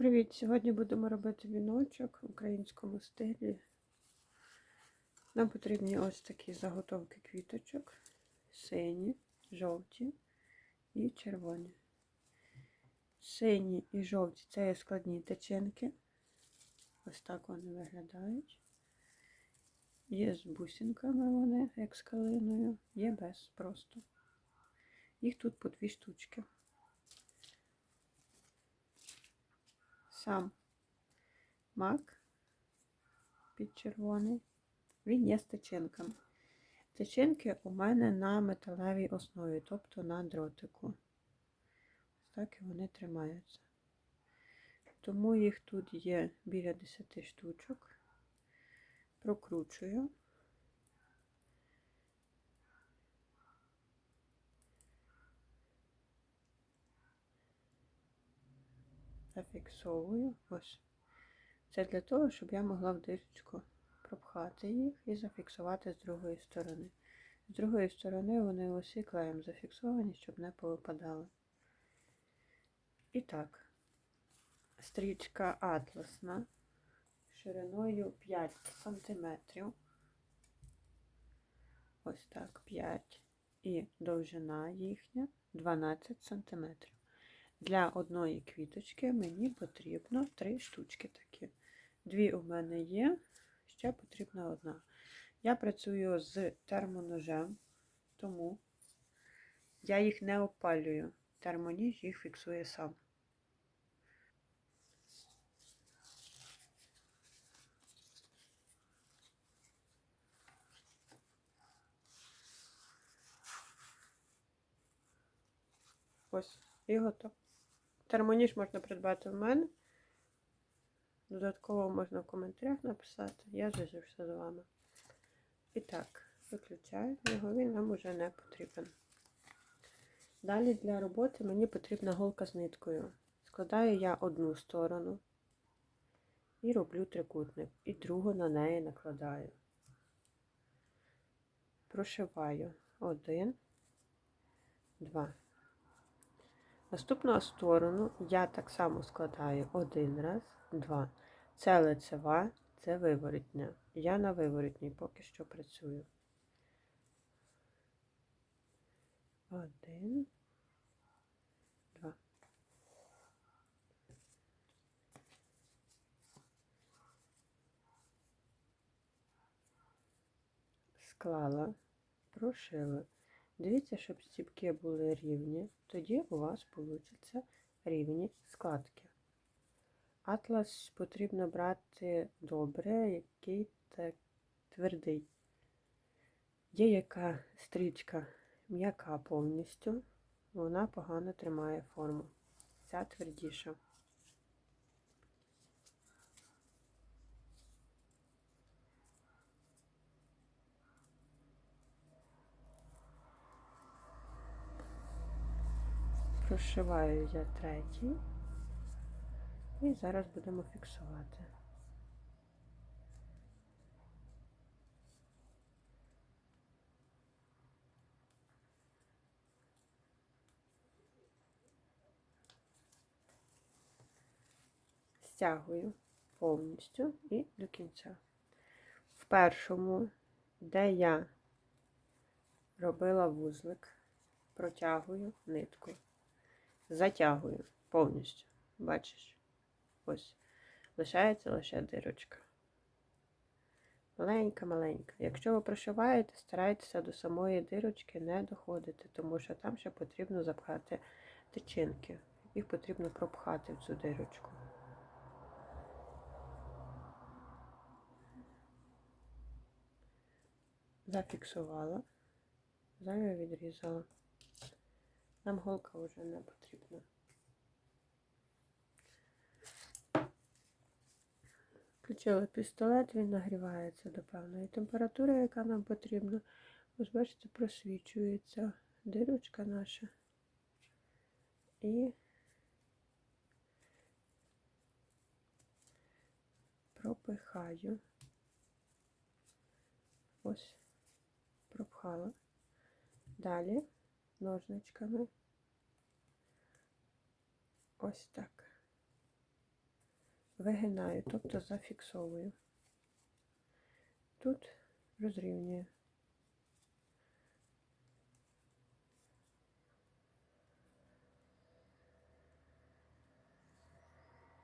Привіт! Сьогодні будемо робити віночок в українському стилі. Нам потрібні ось такі заготовки квіточок: сині, жовті і червоні. Сині і жовті це є складні течинки. Ось так вони виглядають. Є з бусинками вони, як з калиною, є без просто. Їх тут по дві штучки. Сам мак під червоний, він є з тичинками. Тичинки у мене на металевій основі, тобто на дротику. Ось так і вони тримаються. Тому їх тут є біля 10 штучок. Прокручую. Зафіксовую. Ось. Це для того, щоб я могла в дирочку пропхати їх і зафіксувати з другої сторони. З другої сторони вони усі клеєм зафіксовані, щоб не повипадали. І так, стрічка атласна шириною 5 см. Ось так, 5 і довжина їхня 12 см. Для одної квіточки мені потрібно три штучки такі. Дві у мене є, ще потрібна одна. Я працюю з термоножем, тому я їх не опалюю. Термоніж їх фіксує сам. Ось, і готово. Термоніж можна придбати в мене. Додатково можна в коментарях написати. Я зв'яжуся з вами. І так, виключаю його, він нам вже не потрібен. Далі для роботи мені потрібна голка з ниткою. Складаю я одну сторону і роблю трикутник, і другу на неї накладаю. Прошиваю один, два. Наступну сторону я так само складаю один раз, два. Це лицева, це виворотня. Я на виворотній поки що працюю. Один, два. Склала, прошила. Дивіться, щоб стіпки були рівні, тоді у вас вийде рівні складки. Атлас потрібно брати добре, який так твердий. Є яка стрічка м'яка повністю, вона погано тримає форму. Ця твердіша. Прошиваю я третій і зараз будемо фіксувати. Стягую повністю і до кінця. В першому, де я робила вузлик, протягую нитку затягую повністю. Бачиш? Ось. Лишається лише дирочка. Маленька-маленька. Якщо ви прошиваєте, старайтеся до самої дирочки не доходити, тому що там ще потрібно запхати тичинки. Їх потрібно пропхати в цю дирочку. Зафіксувала, зайве відрізала. Нам голка вже не потрібна. Включила пістолет, він нагрівається до певної температури, яка нам потрібна. Ось, бачите, просвічується дирочка наша. І пропихаю. Ось, пропхала. Далі ножничками. Ось так. вигинаю, тобто зафіксовую. Тут розрівнюю.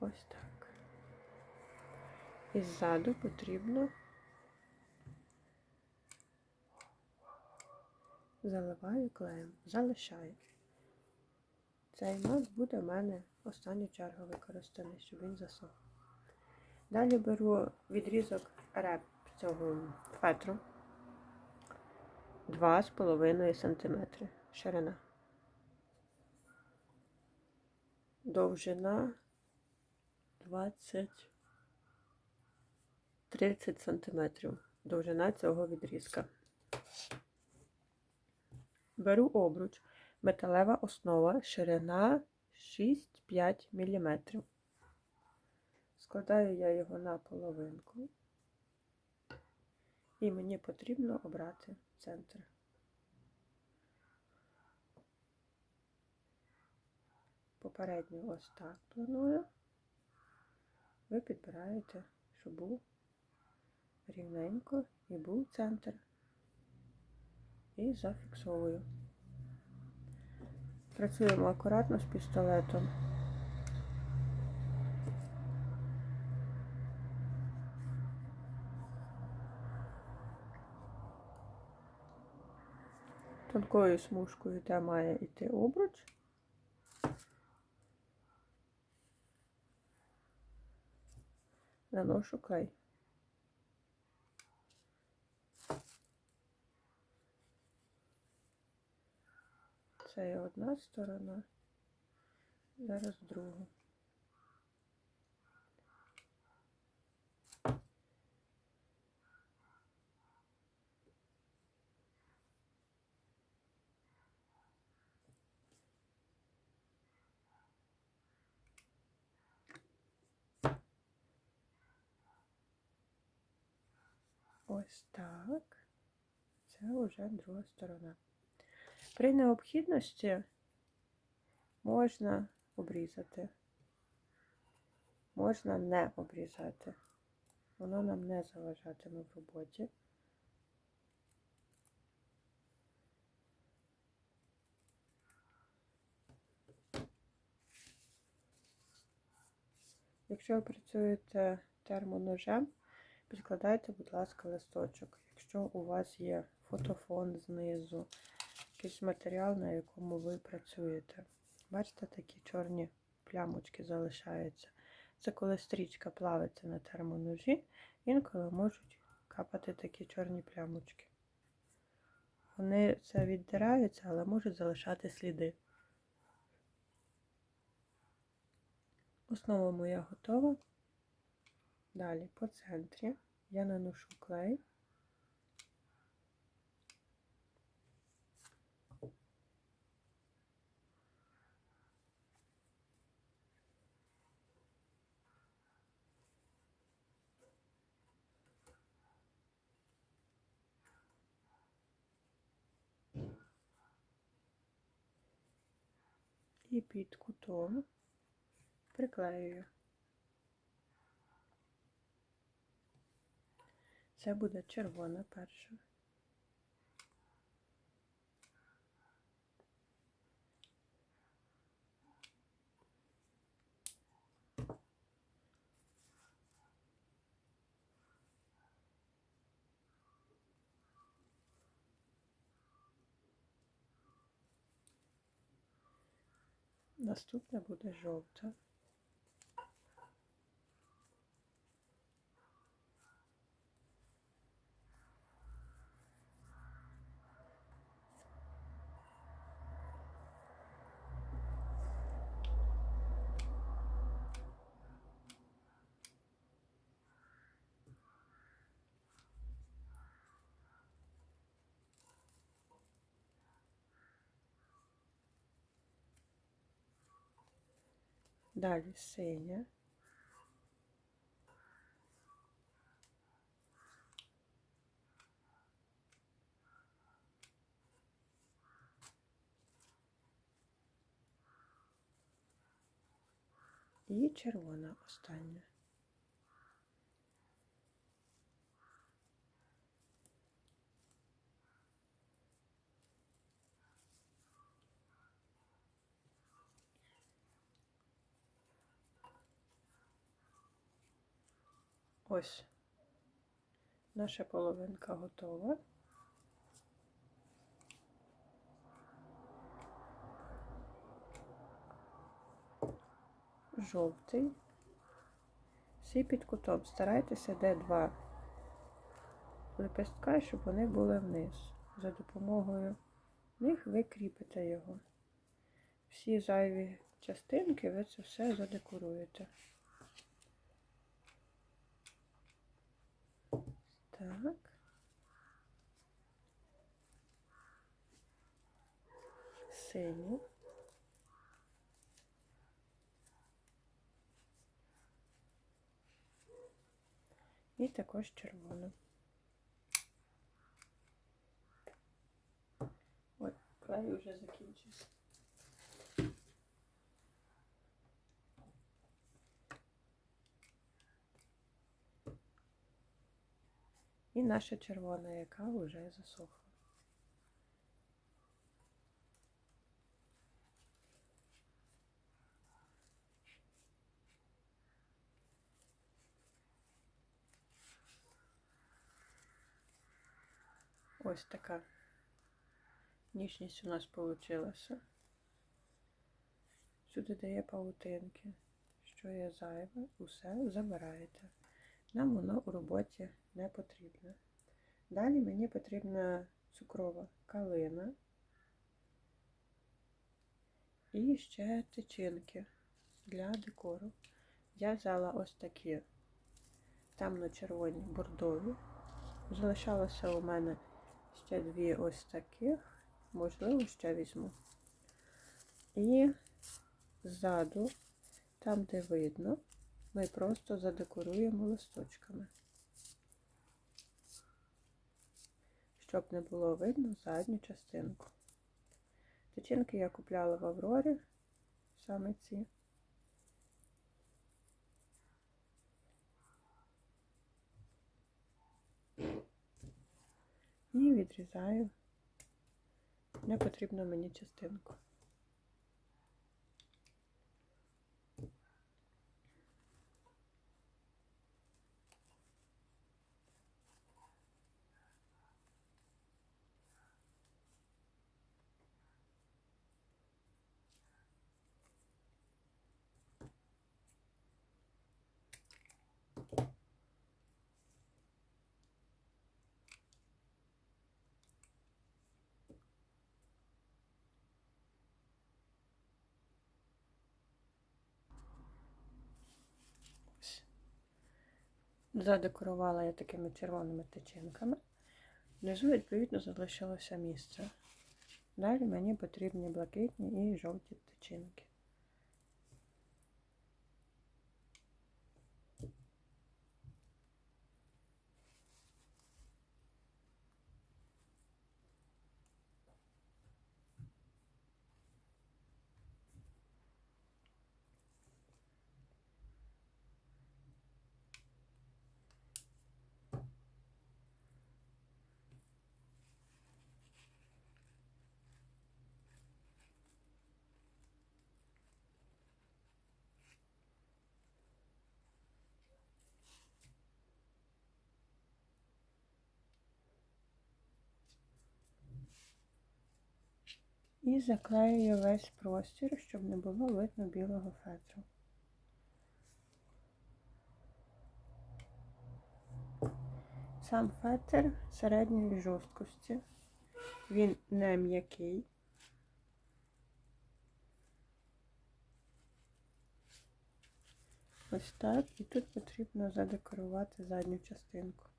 Ось так. І ззаду потрібно заливаю клеєм, залишаю. Цей мат буде в мене останню чергу використаний, щоб він засох. Далі беру відрізок реп цього фетру 2,5 см ширина. Довжина 20 30 см. Довжина цього відрізка. Беру обруч, металева основа, ширина 6-5 мм. Складаю я його на половинку. І мені потрібно обрати центр. Попередньо ось так планую. Ви підбираєте, щоб був рівненько і був центр. І зафіксовую. Працюємо акуратно з пістолетом. Тонкою смужкою, де має йти обруч. Наношу клей. Це є одна сторона, зараз друга. Ось так. Це вже друга сторона. При необхідності можна обрізати, можна не обрізати. Воно нам не заважатиме в роботі. Якщо ви працюєте термоножем, підкладайте, будь ласка, листочок. Якщо у вас є фотофон знизу, якийсь матеріал, на якому ви працюєте. Бачите, такі чорні плямочки залишаються. Це коли стрічка плавиться на термоножі, інколи можуть капати такі чорні плямочки. Вони це віддираються, але можуть залишати сліди. Основа моя готова. Далі по центрі я наношу клей. І під кутом приклеюю. Це буде червона перша. Наступна буде жовта. Далі синя. І червона остання. Ось наша половинка готова. Жовтий. Всі під кутом. Старайтеся, де два лепестка, щоб вони були вниз. За допомогою них ви кріпите його. Всі зайві частинки ви це все задекоруєте. Так. Синій. І також червону. Ой, клей вже закінчився. І наша червона, яка вже засохла. Ось така ніжність у нас вийшла. Сюди дає паутинки. Що є зайве, усе забираєте. Нам воно у роботі не потрібно. Далі мені потрібна цукрова калина і ще тичинки для декору. Я взяла ось такі темно-червоні бордові. Залишалося у мене ще дві ось таких, можливо, ще візьму. І ззаду, там, де видно, ми просто задекоруємо листочками. Щоб не було видно задню частинку. Тичинки я купляла в Аврорі, саме ці. І відрізаю не потрібну мені частинку. Задекорувала я такими червоними тичинками. Внизу, відповідно, залишилося місце. Далі мені потрібні блакитні і жовті тичинки. І заклеюю весь простір, щоб не було видно білого фетру. Сам фетр середньої жорсткості. Він не м'який. Ось так. І тут потрібно задекорувати задню частинку.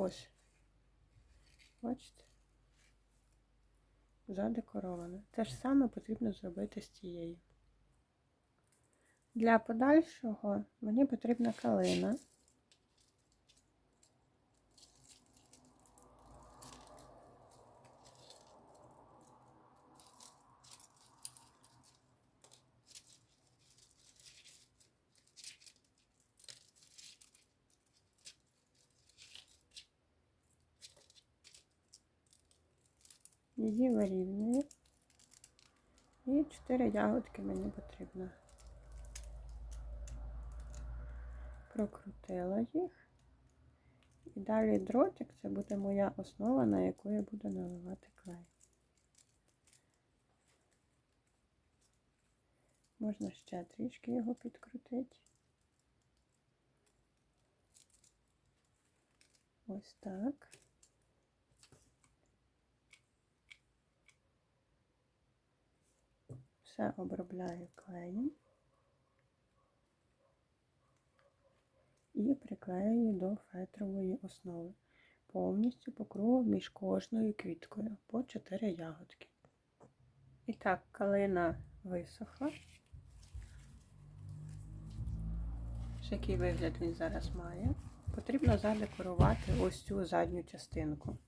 Ось. Бачите? Задекоровано. Те ж саме потрібно зробити з цією. Для подальшого мені потрібна калина. Її вирівнюю. І 4 ягодки мені потрібно. Прокрутила їх. І далі дротик це буде моя основа, на яку я буду наливати клей. Можна ще трішки його підкрутити. Ось так. Все обробляю клеєм і приклеюю до фетрової основи. Повністю по кругу між кожною квіткою по 4 ягодки. І так, калина висохла. Ось Який вигляд він зараз має. Потрібно задекорувати ось цю задню частинку.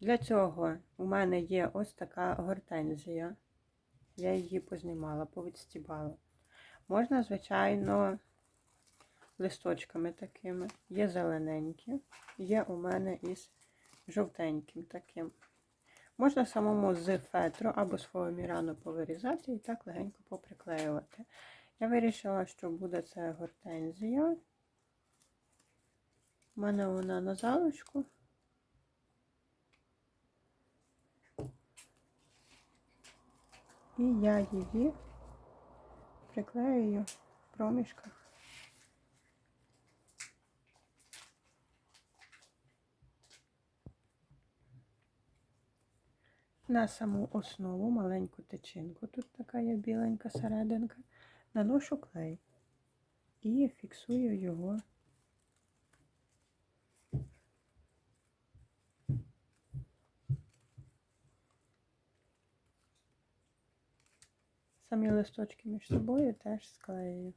Для цього у мене є ось така гортензія. Я її познімала, повідстібала. Можна, звичайно, листочками такими. Є зелененькі, є у мене із жовтеньким таким. Можна самому з фетру або з фоамірану повирізати і так легенько поприклеювати. Я вирішила, що буде це гортензія. У мене вона на залочку. І я її приклеюю в проміжках. На саму основу маленьку течинку, тут така є біленька серединка, наношу клей і фіксую його Самі листочки між собою теж склею.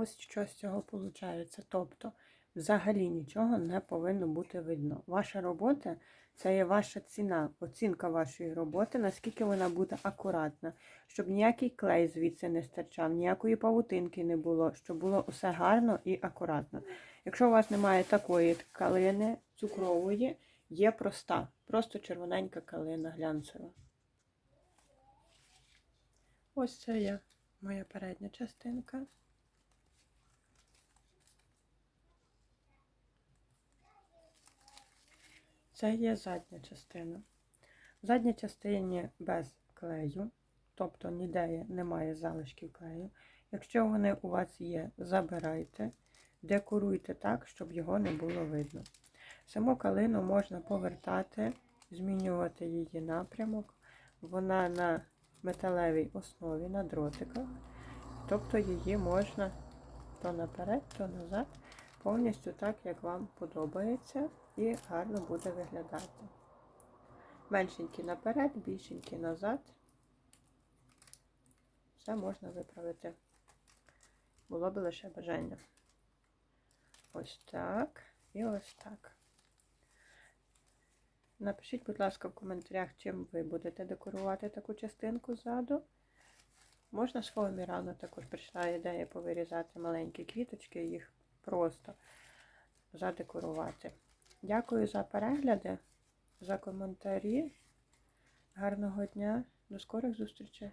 Ось що з цього виходить. Тобто, взагалі нічого не повинно бути видно. Ваша робота це є ваша ціна, оцінка вашої роботи, наскільки вона буде акуратна, щоб ніякий клей звідси не стирчав, ніякої павутинки не було, щоб було все гарно і акуратно. Якщо у вас немає такої калини цукрової, є проста, просто червоненька калина глянцева. Ось це є моя передня частинка. Це є задня частина. В задній частині без клею, тобто ніде немає залишків клею. Якщо вони у вас є, забирайте, декоруйте так, щоб його не було видно. Саму калину можна повертати, змінювати її напрямок. Вона на металевій основі, на дротиках. Тобто її можна то наперед, то назад, повністю так, як вам подобається і гарно буде виглядати. Меншенькі наперед, більшенькі назад. Все можна виправити. Було б лише бажання. Ось так і ось так. Напишіть, будь ласка, в коментарях, чим ви будете декорувати таку частинку ззаду. Можна з фоамірану також прийшла ідея повирізати маленькі квіточки, їх просто задекорувати. Дякую за перегляди, за коментарі. Гарного дня, до скорих зустрічей!